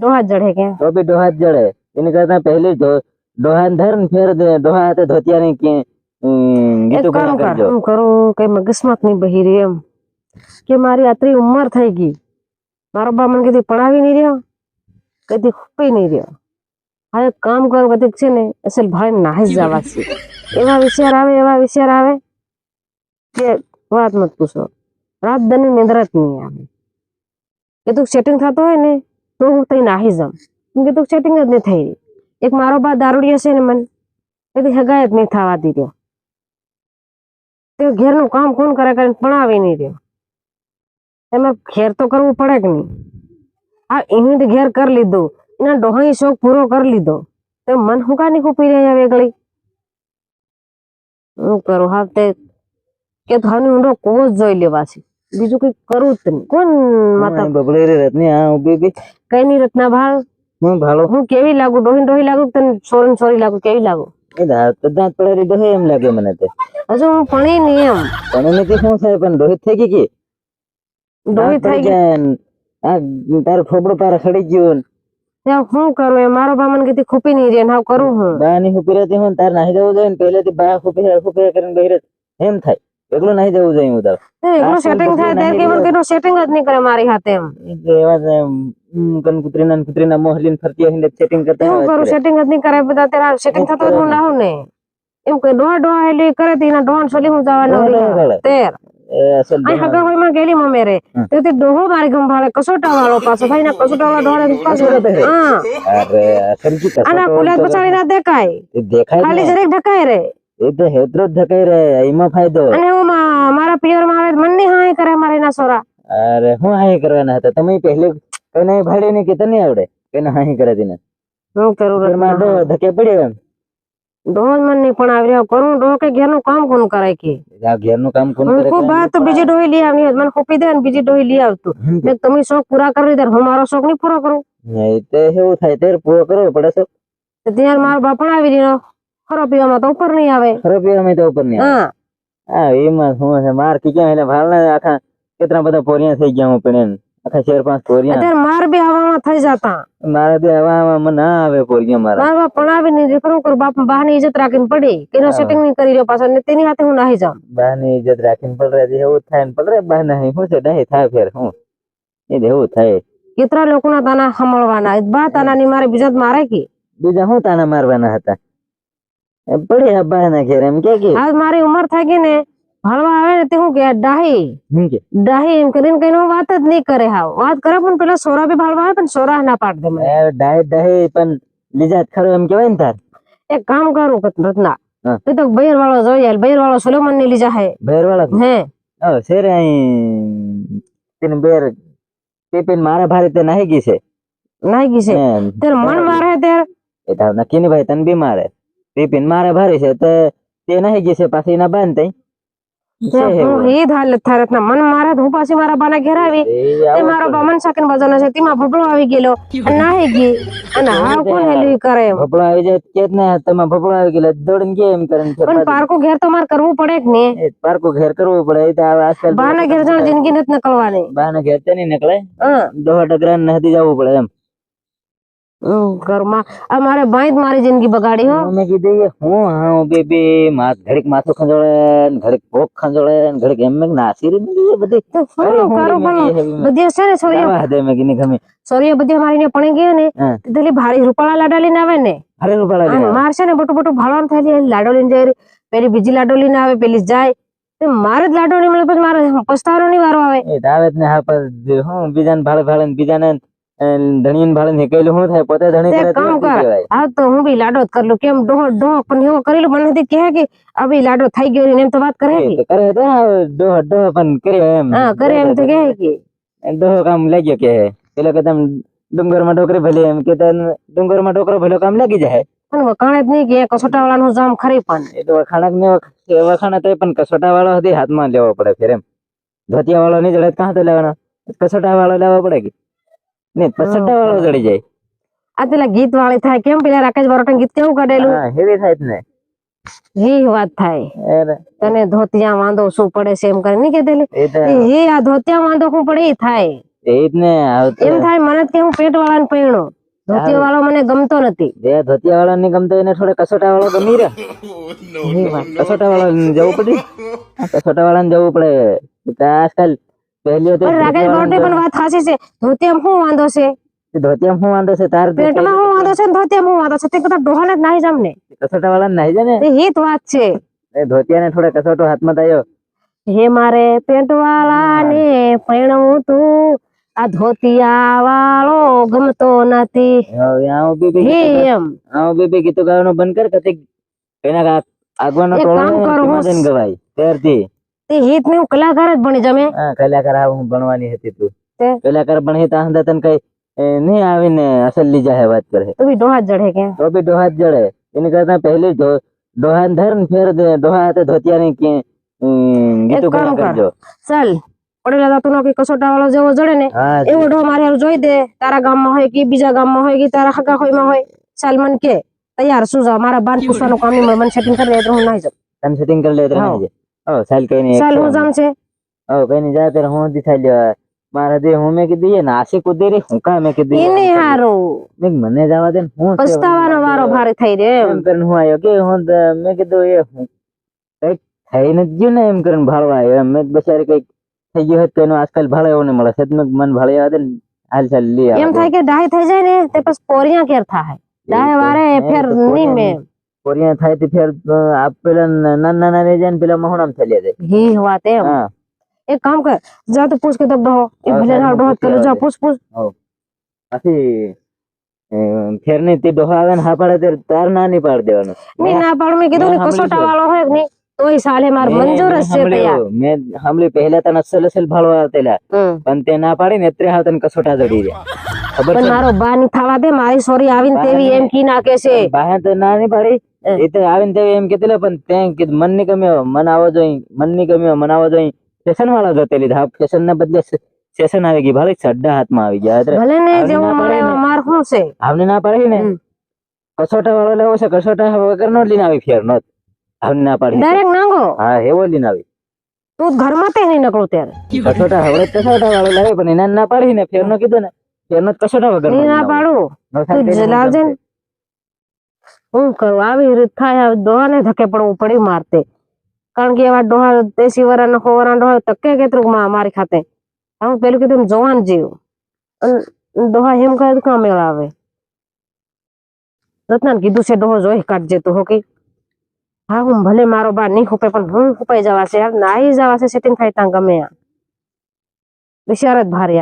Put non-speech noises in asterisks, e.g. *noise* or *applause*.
ડોહા જડે તો બી ડોહા જડે. એની કરતા પહેલી ડોહા ધર ને ફેર દે ડોહા હાથે ધોતિયાની કે ગીતો કરજો. હું કરું કઈ મગજમાં નહીં બહી રહી એમ. કે મારી આટલી ઉંમર થઈ ગઈ. મારો બા મને કદી પડાવી નહીં રહ્યો કદી ખૂપી નહીં રહ્યો. હવે કામ કરો કદી છે ને અસલ ભાઈ નાહી જવા છે. એવા વિચાર આવે એવા વિચાર આવે કે વાત મત પૂછો. રાત દને નિંદ્રા જ નહીં આવે. એ તો સેટિંગ થતો હોય ને તો હું તઈ નાહી જમ કે તું સેટિંગ જ નહીં થઈ એક મારો બા દારૂડિયો છે ને મને, એથી હગાય જ નહીં થવા દીધો. તે ઘેરનું કામ કોણ કરે કરીને ભણાવી નહીં રહ્યો. એમાં ઘેર તો કરવું પડે કે નહીં આ એને તો ઘેર કરી લીધું. એના ડોહાઈ શોખ પૂરો કરી લીધો. તો મન હું કાની કૂપી રહ્યા વેગળી? હું કરું? હા તે, કે તો હાની ઊંડો કોવો જોઈ લેવા છે. બીજું કઈ કરું જ નહીં કોણ માતા? હા, રે રત્ની આ ઊભી ઊભી. કઈ ની રત્ના ભાવ હું ભાલો. હું કેવી લાગુ? ડોહી ડોહી લાગુ તન સોરી સોરી લાગુ? કેવી લાગુ? એ દાંત તો દાંત પડારી ડોહે એમ લાગે મને તે. હજુ હું ભણી નહીં એમ. પણ એને તે શું થાય? પણ ડોહી થઈ ગઈ કે? ડોહી થઈ પડી ગઈ. આ તારો ફોબડો પાર ખડી ગયો ને. ત્યાં હું કરું? એ મારો બા મને કીધી ખૂપી નહીં રે હાવ કરું હું. બા ની ખૂપી રહેતી હું તાર નાહી જવું જોઈએ પહેલેથી બા ખૂપી ખૂપી કરીને બહેરે એમ થાય. એકલું નહીં જવું જોઈએ હું તાર. એકલું સેટિંગ થાય સંપત્તિ કેવળ કેનો સેટિંગ જ નહીં કરે મારી હાથે એમ. એવા કન કુતરીના કુતરીના મોહલીન ફરતી હોય સેટિંગ કરતા હું કરું સેટિંગ જ નહીં કરે બધા તારા સેટિંગ થતો જ હું નાહું ને એમ કે ડોહા ડોહા એટલે કરે તીના ડોન ડોહા સોલી હું જવા ડોહા ડોહા નવરી કરે. તેર. તે તે ના? હા. તો ના દેખાય. ને. રે. એ તો હેતરો જ ધકાઈ રહે એમાં ફાયદો. અને ઓમાં મારા પિયરમાં આવે મન નહીં હાય કરે મારે ના સોરા. અરે હું હાય કરવાના હતા? તમે પહેલે કને ભાડે ને કે તને આવડે? કને હાય કરે તેને. હું કરું ઘરમાં? ડો ધકે પડ્યો એમ. ડોહો જ મને નહીં પણ આવી કરું ડોહો કે ઘેરનું કામ કોણ કરે કે? ઘેરનું કામ કોણ કરે ખૂબ વાત તો બીજી ડોહી લઈ આવી મને ખોપી દે ને બીજી ડોહી લઈ આવતું. મેં તમે શોખ પૂરા કરી દે હું મારો શોખ નહીં પૂરો કરું. એ તે એવું થાય ત્યારે પૂરો કરવો પડે છે તો ત્યારે મારો બાપ પણ આવી રહ્યો. ખરો પીવામાં તો ઉપર નહીં આવે. ખરો પીવા તો ઉપર નહીં. હા. હા એમાં શું છે માર કી ક્યાં એટલે ભાલના આખા કેટલા બધા પોરિયા થઈ ગયા હું પણ આખા ચાર પાંચ પોરિયા. અત્યારે માર બી હવામાં થઈ જતા. મારે તો હવામાં મને ના આવે પોરિયા મારા. મારા પણ આવી નહીં શું કરું બાપ બહારની ઇજ્જત રાખીને પડી. એનો હા. સેટિંગ નહીં કરી રહ્યો પાછો ને તેની હાથે હું નાહી જાઉં. બહારની ઇજ્જત રાખીને પડે એવું થાય ને પડે બહાર નહીં. શું છે નહીં થાય ફેર હું. એ એવું થાય. કેટલા લોકોના તાના સાંભળવાના બા મારે બીજા મારે કે. બીજા હું તાના મારવાના હતા? પડી અબ્બા ના ઘેર એમ કે કે? આજ મારી ઉંમર થઈ ગઈ ને ભણવા આવે ને તે હું કે ડાહી. ડાહી એમ કરીને કઈ વાત જ નહીં કરે હાવ. વાત કરે પણ પેલા સોરા બી ભાળવા આવે પણ સોરા ના પાડ દે મને. ડાહી ડાય પણ લીજા ખરો એમ કેવાય ને તાર. એક કામ કરું રત્ના તે તો બૈર વાળો જોઈ આલ બૈર વાળો સુલેમનની લીજા હે. વાળો હે. ઓ શેર અહીં તેને બૈર પેપેન મારા ભારે તે નાહી ગઈ છે. નાહી ગઈ છે. તેર મન મારે તેર. એ તાર નક્કી નહીં ભાઈ તને બી મારે. ટિફિન મારે ભારે છે તે તે નાહી ગઈ છે પાછી ના બાન તઈ. હું એ હાલ થાય રત્ના મન મારે હું પાછી મારા બાના ઘેર આવી. તે મારો બા મન સાકન બજાનો છે તેમાં ભબડો આવી ગયેલો નાહી ગઈ. અને હાવ કોણ હેલવી કરે ભપડો આવી જાય કે જ ને તમે આવી ગયેલા દોડીને કે એમ કરીને પણ પાછું- ઘેર તો મારે કરવું પડે જ ને. પારકો ઘેર કરવું પડે એ તો હવે આજકાલ બાના ઘેર જાણ જિંદગી નથી નકળવાની. બાના ઘેર તો નહીં નીકળે. દોઢ ગ્રાન નદી જવું પડે એમ. ઘરમાં. આ મારે ભાઈ મારી જિંદગી બગાડી હો. મેં કીધું હું હા બેબી માથ ઘડીક માથું ખંજોળે ને ઘડીક પોક ખંજોળે ને ઘડીક એમ મેં નાસી રહી મેં બધી. તો અરે હું કરું મેં પણ બધી છે ને સોરી હદે મેં કીની ગમે સોરી બધી મારીને પણી ગયો ને તેલી ભારી રૂપાળા લાડા લઈને આવે ને. હરે રૂપાળા લઈને માર છે ને બટુ બટુ ભાળવાનું થાય લાડો લઈને જાય પેલી બીજી લાડો લઈને આવે પેલી જાય. મારે જ લાડો નહીં મળે પછી મારે પસ્તાવાનો નહીં વારો આવે. એ આવે ને હા પણ હું બીજાને ભાળે ભાળે બીજાને ધણીને ભાળે નીકળેલું શું થાય પોતે ધણી તે કરે તો કામ કર. હા તો હું ભી લાડો કરલું કેમ ડોહ ડોહ પણ એવો કરેલું મને નથી કહે કે બી લાડો થઈ ગયો એમ તો વાત કરે કે તો કરે તો ડોહ ડોહ પણ કરે એમ. હા કરે એમ તો કહે કે ડોહ કામ લાગ્યો કે પેલો કે તમે ડુંગરમાં ડોકરી ભલે એમ કે તને ડુંગરમાં ડોકરો ભલે કામ લાગી જાય. પણ વખાણે જ નહીં કે કસોટા વાળાનું જામ ખરી પણ. એ તો વખાણક ને વખ- વખાણા તો પણ કસોટા વાળો હતી હાથમાં લેવો પડે ફેર એમ. ધોતિયા વાળો નહીં જડે કાં તો લેવાનો? કસોટા વાળો લેવો પડે કે? નહીં પસોટા વાળો જડી જાય. આ પેલા ગીત વાળી થાય કેમ? પેલા રાકેશ બારોટન ગીત કેવું કાઢેલું હેવી થાય ને. એ વાત થાય. તને ધોતિયા વાંધો શું પડે છે એમ કરીને કીધેલી એ આ ધોતિયા વાંધો શું પડે? એ થાય એમ થાય મને કે હું પેટ વાળાને પૈણો. ધોતી વાળો મને ગમતો નથી. જે ધોતિયા વાળા ને ગમતો એને થોડે કસોટા વાળો ગમી રહ્યા. *laughs* કસોટા વાળા જવું પડે. *laughs* કસોટા વાળા ને જવું પડે. આજકાલ પહેલી પણ રાકેશ ગોટે પણ વાત સાચી છે. ધોતિયામાં શું વાંધો છે? ધોતિયા શું વાંધો છે? તાર પેટમાં શું વાંધો છે ધોતિયામાં શું વાંધો છે? તે કરતા ડોહાને જ નાહી જમને કસોટા વાળા નાહી જાય ને? એ હિત વાત છે. એ ધોતિયાને કસોટો હાથમાં થયો હે મારે પેન્ટ વાળાને પૈણવું તું. આ ધોતિયા વાળો ગમતો નથી. આવું બી બી હે એમ. આવું બી બી ગીતો ગાવાનું બંધ કર કતે એના આગવાનો ટોળો કામ કરો, હું- ગવાય. ત્યારથી તે હિત ને હું કલાકાર જ ભણી જમે હા કલાકાર આ હું ભણવાની હતી તું. તે? કલાકાર ભણી ત્યાં અંદર તને કઈ નહીં આવીને અસલ લીજા હે વાત કરે. તો બી ડોહા જડે કે? તો બી ડોહા જડે. એની કરતા પહેલી ડોહા ધર ને ફેર દે- ડોહા હાથે ધોતિયા ની કે ગીતો કર. કરજો. ચાલ પડેલા તું નો કે કસોટા વાળો જેવો જડે ને હા એવો ડો મારે હારું જોઈ દે. તારા ગામમાં હોય કે બીજા ગામમાં હોય કે તારા હગા હોયમાં હોય. ચાલ મન કે તૈયાર શું જા મારા બાર પૂછવાનું કામ મને સેટિંગ કરી લે તો હું નાઈ જાઉં. તમે સેટિંગ કરી લે તો હા. રહેજે. હો સાલ કઈ નહીં ચાલ હું જામ છે હો કઈ નહીં જા ત્યારે હું દિખાઈ લ્યો મારા દે હું મેં કીધું એ નાસી કૂદી રહી હું કા મેં કીધું એ એને આમ હારું મેં કીધું મને જવા દે ને હું છે? પસ્તાવાનો વારો ભારે થઈ રે એમ એમ કરીને હું આવ્યો કે હું દ- મેં કીધું એ હું કંઈક થઈને જ ગયું ને એમ કરીને ભાળવા આવ્યો એમ મેં કીધું બચારી કંઈક થઈ ગયું હોત તો એનો આજકાલ ભાળો એવો નહીં મળે છે તો મેં કીધું મને ભાળે આવવા દે ને હાલ ચાલ લઈ એમ થાય કે ડાય થઈ જાય ને તે પછી પોરિયા કેર થાય ડાય વારે ફેર નહીં મેં કોરિયા થાય તો ફેર પેલા નાના નાના રહી જાય ને પેલા મહોણામ થઈ જાય હી વાત એમ. એક કામ કર જા તો પૂછ કે તબ બહો એ ભલે ના બહો કરું જા. પૂછ પૂછ. આથી ફેર ને તે ડોહા આવે ને હા પાડે તે તાર ના ની પાડ દેવાનો. મે ના પાડ મે કીધું ને કસોટા. વાળો હોય કે નહીં તોય સાલે માર મંજૂર જ છે તૈયાર મે મેં પહેલા તને અસલ અસલ ભાળો આવતેલા. પણ તે ના પાડી ને ત્રે હા તને કસોટા જડી રહ્યા. ખબર પણ મારો બા ની થવા દે મારી સોરી આવીને તેવી એમ કી નાખે છે. બા તો ના ની પાડી. એ તો આવીને તે એમ કીધેલો પણ તે કીધું મનની કમી મન આવો જોઈએ મનની કમી મન આવો જોઈએ. સેશન વાળા જતે લીધા સેશન ના બદલે સેશન આવી ગઈ ભલે સડ્ડા હાથમાં આવી ગયા ભલે ને જેવો ને. માર શું છે? આવને ના પાડી ને? કસોટા વાળો લેવો છે કસોટા વગર નો લઈને આવી ફેર નો આવને ના પાડી. ડાયરેક્ટ નાંગો. હા એવો લઈને આવી. તું ઘરમાં તે નહીં નકળું ત્યારે. કસોટા હવે કસોટા વાળો લાવે પણ એના ના પાડી ને ફેર નો કીધું ને. ફેર નો કસોટા વગર ના પાડું. તું જ હું કરું? આવી રીત થાય દોહાને ધકે પડવું પડ્યું મારતે. કારણ કે એવા ડોહા, દેશી વાળા હોવાના ડોહા તકે માં મારી ખાતે? હું પેલું કીધું જોવાન જીવ. ડોહા એમ કહે કાં મેળ આવે રત્નાને કીધું છે, ડોહો જોઈ કાઢજે તું, હો કે? હા, હું ભલે મારો બા નહીં ખૂપે પણ હું ખૂપાઈ જવા છે યાર નાઈ જવા છે સેટિંગ થાય ત્યાં ગમે આ બિચારા જ ભાર્યા.